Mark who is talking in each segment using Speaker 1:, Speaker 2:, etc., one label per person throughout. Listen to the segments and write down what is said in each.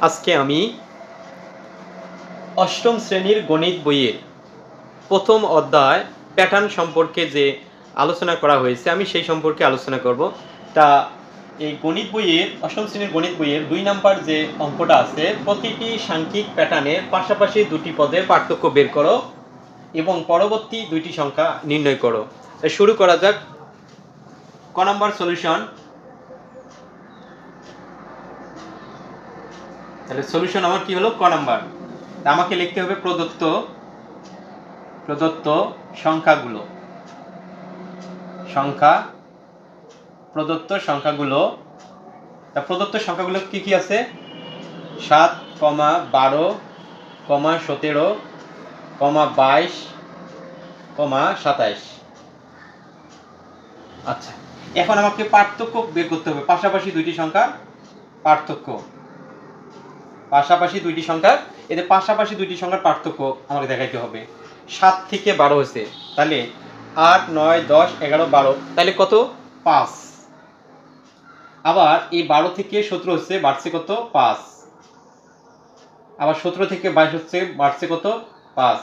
Speaker 1: আজকে আমি অষ্টম শ্রেণির গণিত বইয়ের প্রথম অধ্যায় প্যাটার্ন সম্পর্কে যে আলোচনা করা হয়েছে, আমি সেই সম্পর্কে আলোচনা করব। তা এই গণিত বইয়ের, অষ্টম শ্রেণির গণিত বইয়ের দুই নাম্বার যে অঙ্কটা আছে, প্রতিটি সাংখ্যিক প্যাটার্নের পাশাপাশি দুটি পদের পার্থক্য বের করো এবং পরবর্তী দুইটি সংখ্যা নির্ণয় করো। শুরু করা যাক। ক নাম্বার সলিউশন। তাহলে সলিউশন আমার কি হলো? ক নাম্বার। তা আমাকে লিখতে হবে প্রদত্ত প্রদত্ত সংখ্যাগুলো। সংখ্যা, প্রদত্ত সংখ্যাগুলো। তা প্রদত্ত সংখ্যাগুলো কি কি আছে? সাত কমা বারো কমা সতেরো কমা বাইশ কমা সাতাইশ। আচ্ছা এখন আমাকে পার্থক্য বের করতে হবে। পাশাপাশি দুইটি সংখ্যা পার্থক্য। পাশাপাশি দুইটি সংখ্যার, এদের পাশাপাশি দুইটি সংখ্যার পার্থক্য আমাকে দেখাইতে হবে। সাত থেকে বারো হয়েছে তাহলে আট, নয়, দশ, এগারো, বারো, তাহলে কত? পাঁচ। আবার এই বারো থেকে সতেরো হচ্ছে, বাড়ছে কত? পাঁচ। আবার সতেরো থেকে বাইশ হচ্ছে, বাড়ছে কত? পাঁচ।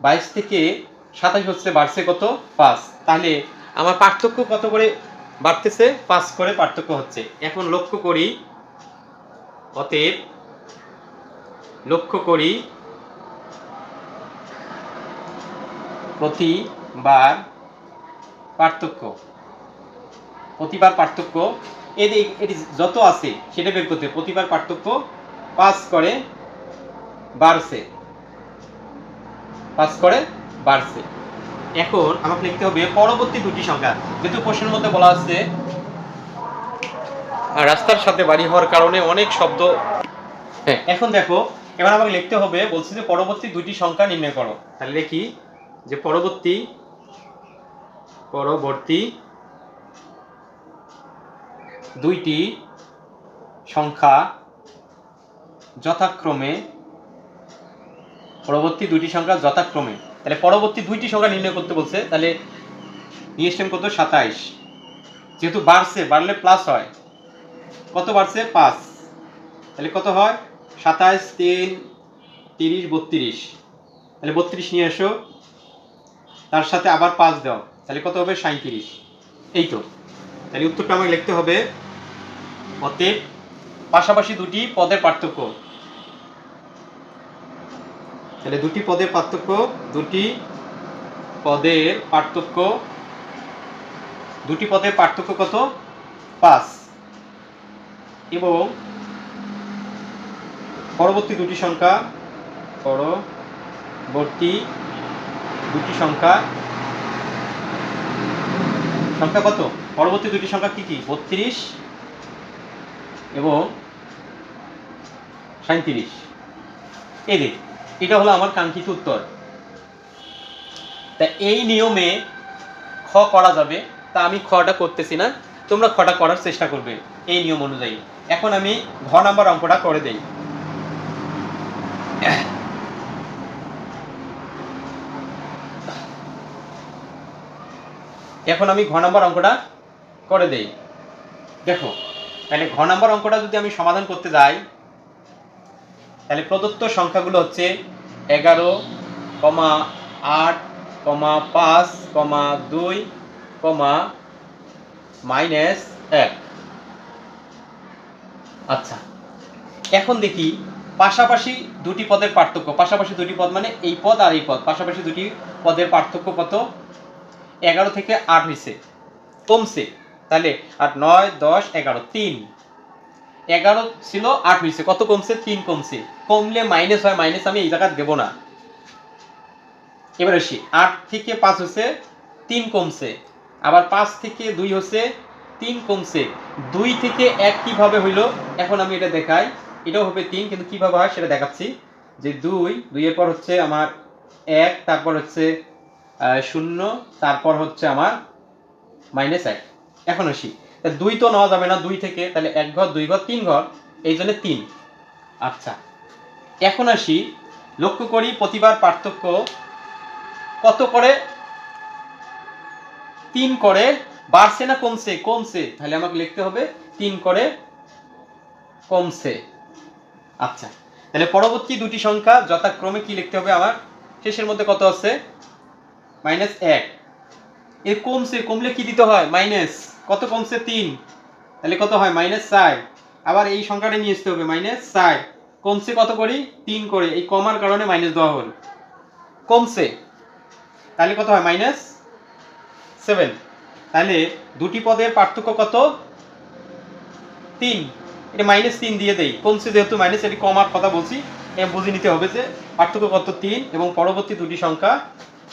Speaker 1: বাইশ থেকে সাতাশ হচ্ছে, বাড়ছে কত? পাঁচ। তাহলে আমার পার্থক্য কত করে বাড়তেছে? পাঁচ করে পার্থক্য হচ্ছে। এখন লক্ষ্য করি অতএব লক্ষ্য করি, প্রতিবার পার্থক্য প্রতিবার পার্থক্য এদের এটি যত আছে, সেটা বের করতে প্রতিবার পার্থক্য পাঁচ করে বাড়ছে। পাঁচ করে বাড়ছে। এখন আমাকে লিখতে হবে পরবর্তী দুটি সংখ্যা। যেহেতু প্রশ্নের মধ্যে বলা আছে রাস্তার সাথে বাড়ি হওয়ার কারণে অনেক শব্দ। হ্যাঁ। এখন দেখো, এবার আমাকে লিখতে হবে, বলছি যে পরবর্তী দুটি সংখ্যা নির্ণয় করো। তাহলে লিখি যে পরবর্তী পরবর্তী দুইটি সংখ্যা যথাক্রমে, পরবর্তী দুইটি সংখ্যা যথাক্রমে। তাহলে পরবর্তী দুইটি সংখ্যা নির্ণয় করতে বলছে, তাহলে নিয়ে এসছেন কত? সাতাইশ। যেহেতু বাড়ছে, বাড়লে প্লাস হয়। কত বাড়ছে? পাঁচ। তাহলে কত হয়? সাতাইশ তিন তিরিশ বত্রিশ। তাহলে বত্রিশ নিয়ে এসো। তার সাথে আবার পাঁচ দাও। তাহলে কত হবে? সাঁত্রিশ এই তো। তাহলে উত্তরটা আমাকে লিখতে হবে। অতএব পাশাপাশি দুটি পদের পার্থক্য। তাহলে দুটি পদের পার্থক্য, দুটি পদের পার্থক্য। দুটি পদের পার্থক্য কত? পাঁচ। এবং পরবর্তী দুটি সংখ্যা, পরবর্তী দুটি সংখ্যা। সংখ্যা কত? পরবর্তী দুটি সংখ্যা কি কি? বত্রিশ এবং সাঁত্রিশ এই দেখ এটা হলো আমার কাঙ্ক্ষিত উত্তর। তা এই নিয়মে খ করা যাবে, তা আমি খটা করতেছি না, তোমরা খটা করার চেষ্টা করবে এই নিয়ম অনুযায়ী। এখন আমি ঘ নাম্বার অঙ্কটা করে দেই। এখন আমি ঘ নাম্বার অঙ্কটা করে দেই। দেখো, তাহলে ঘ নাম্বার অঙ্কটা যদি আমি সমাধান করতে যাই, তাহলে প্রদত্ত সংখ্যাগুলো হচ্ছে এগারো, কমা আট, কমা পাঁচ, কমা দুই, কমা মাইনাস এক। আচ্ছা। এখন দেখি, পাশাপাশি দুটি পদের পার্থক্য। পাশাপাশি দুটি পদ মানে এই পদ আর এই পদ। পাশাপাশি দুটি পদের পার্থক্য কত? এগারো থেকে আট হয়েছে কমছে। তাহলে আর নয়, দশ, এগারো, তিন। এগারো ছিল, আট হয়েছে কত কমছে? তিন কমছে। কমলে মাইনাস হয় মাইনাস আমি এই জায়গায় দেবো না। এবার আসি। আট থেকে পাঁচ হচ্ছে তিন কমছে। আবার পাঁচ থেকে দুই হচ্ছে তিন কমছে। দুই থেকে এক কীভাবে হইল? এখন আমি এটা দেখাই। এটাও হবে তিন, কিন্তু কীভাবে হয় সেটা দেখাচ্ছি। যে দুই, দুইয়ের পর হচ্ছে আমার এক, তারপর হচ্ছে শূন্য, তারপর হচ্ছে আমার মাইনাস এক। এখন আসি। তা দুই তো নেওয়া যাবে না, দুই থেকে। তাহলে এক ঘর, দুই ঘর, তিন ঘর। এই জন্য তিন। আচ্ছা। এখন আসি। লক্ষ্য করি প্রতিবার পার্থক্য কত করে? তিন করে বাড়ছে না কমছে? কমছে। তাহলে আমাকে লিখতে হবে তিন করে কমছে। আচ্ছা তাহলে পরবর্তী দুটি সংখ্যা যথাক্রমে কি লিখতে হবে আমার? শেষের মধ্যে কত আছে? মাইনাস এক। এ কমছে, কমলে কি দিতে হয়? মাইনাস। কত কমছে? তিন। তাহলে কত হয়? মাইনাস চার আবার এই সংখ্যাটা নিয়ে আসতে হবে, মাইনাস চার কমছে কত করি? তিন করে। এই কমার কারণে মাইনাস দেওয়া হল। কমছে। তাহলে কত হয়? Minus seven. তাহলে দুটি পদের পার্থক্য কত? তিন। এটা মাইনাস তিন দিয়ে দেই। কমছে যেহেতু মাইনাস এটি কমার কথা বলছি। বুঝে নিতে হবে যে পার্থক্য কত? তিন এবং পরবর্তী দুটি সংখ্যা,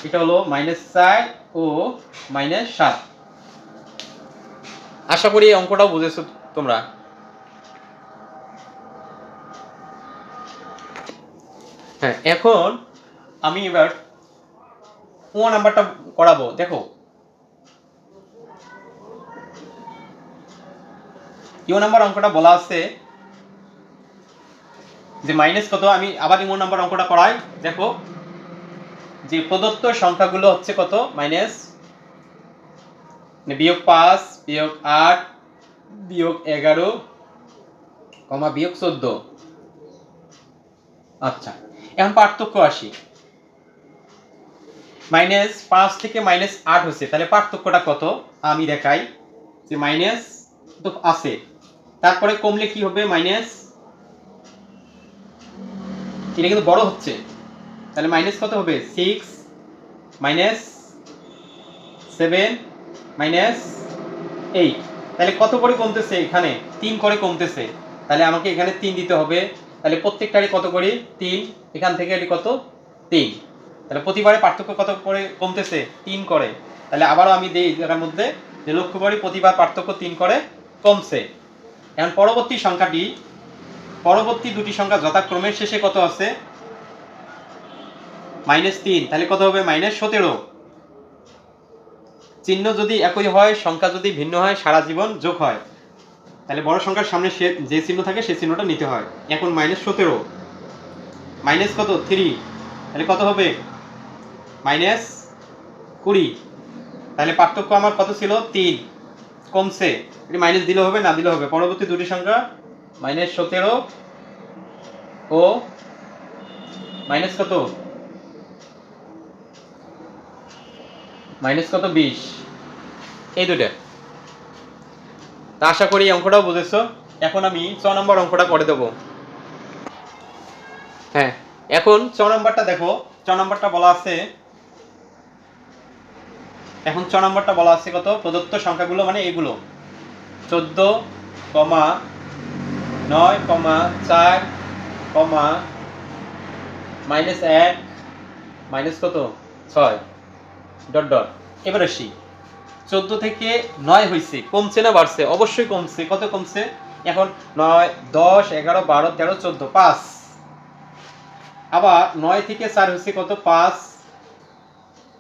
Speaker 1: এটা হলো মাইনাস চার ও মাইনাস সাত। আশা করি এই অঙ্কটাও বুঝেছ তোমরা। হ্যাঁ এখন আমি এবার ও নাম্বারটা করাবো। দেখো ইও নাম্বার অঙ্কটা বলা আছে যে মাইনাস কত, আমি আবার ইমো নাম্বার অঙ্কটা করাই। দেখো, যে প্রদত্ত সংখ্যাগুলো হচ্ছে কত? মাইনাস বিয়োগ পাঁচ, বিয়োগ আট, বিয়োগ এগারো, কমা বিয়োগ চোদ্দ। আচ্ছা এখন পার্থক্য আসি। মাইনাস পাঁচ থেকে মাইনাস আট হচ্ছে, তাহলে পার্থক্যটা কত? আমি দেখাই যে মাইনাস তো আছে। তারপরে কমলে কি হবে? মাইনাস এটা কিন্তু বড় হচ্ছে। তাহলে মাইনাস কত হবে? Six minus seven minus eight. তাহলে কত করে কমতেছে এখানে? তিন করে কমতেছে। তাহলে আমাকে এখানে তিন দিতে হবে। তাহলে প্রত্যেকটারই কত করে? তিন। এখান থেকে এটি কত? তিন। তাহলে প্রতিবারে পার্থক্য কত করে কমতেছে? তিন করে। তাহলে আবারও আমি দিই জায়গার মধ্যে যে লক্ষ্য করি, প্রতিবার পার্থক্য তিন করে কমছে। এখন পরবর্তী সংখ্যাটি, পরবর্তী দুটি সংখ্যা যথাক্রমে শেষে কত আছে? মাইনাস তিন, তাহলে কত হবে? মাইনাস সতেরো। চিহ্ন যদি একই হয়, সংখ্যা যদি ভিন্ন হয়, সারা জীবন যোগ হয়। তাহলে বড় সংখ্যার সামনে যে চিহ্ন থাকে, সেই চিহ্নটা নিতে হয়। এখন মাইনাস সতেরো। মাইনাস কত? থ্রি। তাহলে কত হবে? মাইনাস কুড়ি। তাহলে পার্থক্য আমার কত ছিল? তিন। কমছে। এটি মাইনাস দিলে হবে, না দিলে হবে? পরবর্তী দুটি সংখ্যা মাইনাস সতেরো ও মাইনাস কত? মাইনাস কত? বিশ। এই দুটা তা আশা করি অঙ্কটাও বুঝেছ। এখন আমি ছ নম্বর অঙ্কটা করে দেবো। হ্যাঁ এখন ছ নম্বরটা দেখো। ছ নম্বরটা বলা আছে এখন ছ নম্বরটা বলা আছে কত? প্রদত্ত সংখ্যাগুলো মানে এগুলো। চোদ্দ কমা নয় কমা চার কমা মাইনাস এক মাইনাস কত? ছয়। Dot dot. এবার আসি। চোদ্দ থেকে নয় হয়েছে কমছে না বাড়ছে? অবশ্যই কমছে। কত কমছে? এখন নয়, দশ, এগারো, বারো, তেরো, চোদ্দ, পাঁচ। আবার নয় থেকে চার হয়েছে কত? পাঁচ।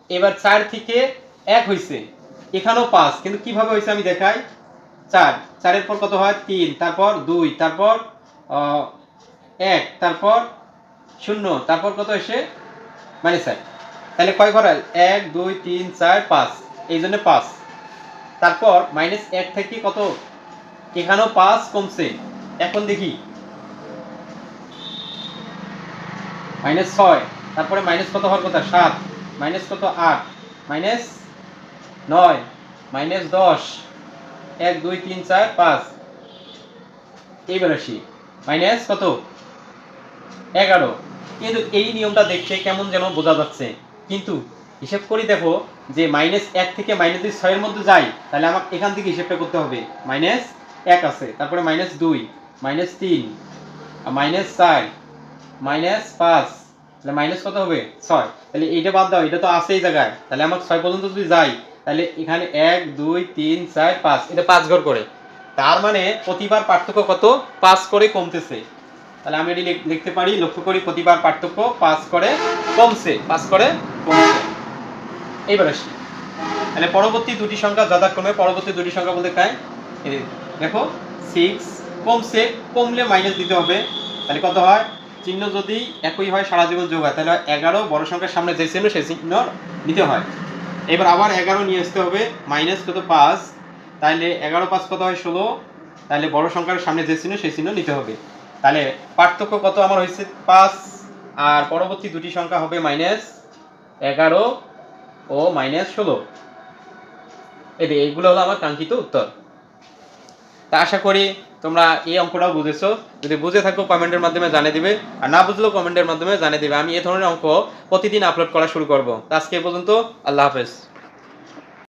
Speaker 1: এবার চার থেকে এক হয়েছে এখানেও পাঁচ, কিন্তু কীভাবে হয়েছে আমি দেখাই? চার, চারের পর কত হয়? তিন, তারপর দুই, তারপর এক, তারপর শূন্য, তারপর কত এসে মানে চার তাহলে কয় ঘর এক, দুই, তিন, চার, পাঁচ। এই জন্য পাঁচ। তারপর মাইনাস এক থেকে কত? এখানেও পাঁচ কমছে। এখন দেখি। মাইনাস ছয়, তারপরে মাইনাস কত হওয়ার কথা? সাত। মাইনাস কত? আট। মাইনাস নয় মাইনাস দশ, এক, দুই, তিন, চার, পাঁচ। এইবার আসি। মাইনাস কত? এগারো। কিন্তু এই নিয়মটা দেখতে কেমন যেন বোঝা যাচ্ছে। কিন্তু হিসেব করি দেখো যে মাইনাস এক থেকে মাইনাস দুই ছয়ের মধ্যে যাই, তাহলে আমার এখান থেকে হিসেবটা করতে হবে। মাইনাস এক আছে, তারপরে মাইনাস দুই মাইনাস তিন মাইনাস চার মাইনাস পাঁচ, তাহলে মাইনাস কত হবে? ছয়। তাহলে এইটা বাদ দাও, এটা তো আছে এই জায়গায়। তাহলে আমার ছয় পর্যন্ত যদি যাই তাহলে এখানে এক দুই তিন চার পাঁচ। এটা পাঁচ ঘর করে। তার মানে প্রতিবার পার্থক্য কত? পাঁচ করে কমতেছে। তাহলে আমি এটি লিখ- লিখতে পারি লক্ষ্য করি প্রতিবার পার্থক্য পাঁচ করে কমছে পাঁচ করে কমছে। এইবার আসি। তাহলে পরবর্তী দুটি সংখ্যা যথাক্রমে পরবর্তী দুটি সংখ্যা বলতে কাই? এই যে, দেখো সিক্স কমছে কমলে মাইনাস দিতে হবে। তাহলে কত হয়? চিহ্ন যদি একই হয় সারা জীবন যোগ হয় তাহলে এগারো বড় সংখ্যার সামনে যে চিহ্ন সেই চিহ্ন নিতে হয়। এবার আবার এগারো নিয়ে আসতে হবে মাইনাস কত? পাঁচ। তাহলে এগারো পাঁচ কত হয়? ষোলো। তাহলে বড় সংখ্যার সামনে যে চিহ্ন, সেই চিহ্ন নিতে হবে। তাহলে পার্থক্য কত আমার হয়েছে? পাঁচ। আর পরবর্তী দুটি সংখ্যা হবে মাইনাস এগারো ও মাইনাস ষোলো। এই যে এইগুলো হলো আমার কাঙ্ক্ষিত উত্তর। তা আশা করি তোমরা এই অঙ্কটাও বুঝেছ। যদি বুঝে থাকো, কমেন্টের মাধ্যমে জানিয়ে দিবে। আর না বুঝলেও কমেন্টের মাধ্যমে জানিয়ে দিবে। আমি এই ধরনের অঙ্ক প্রতিদিন আপলোড করা শুরু করব। আজকে পর্যন্ত, আল্লাহ হাফেজ।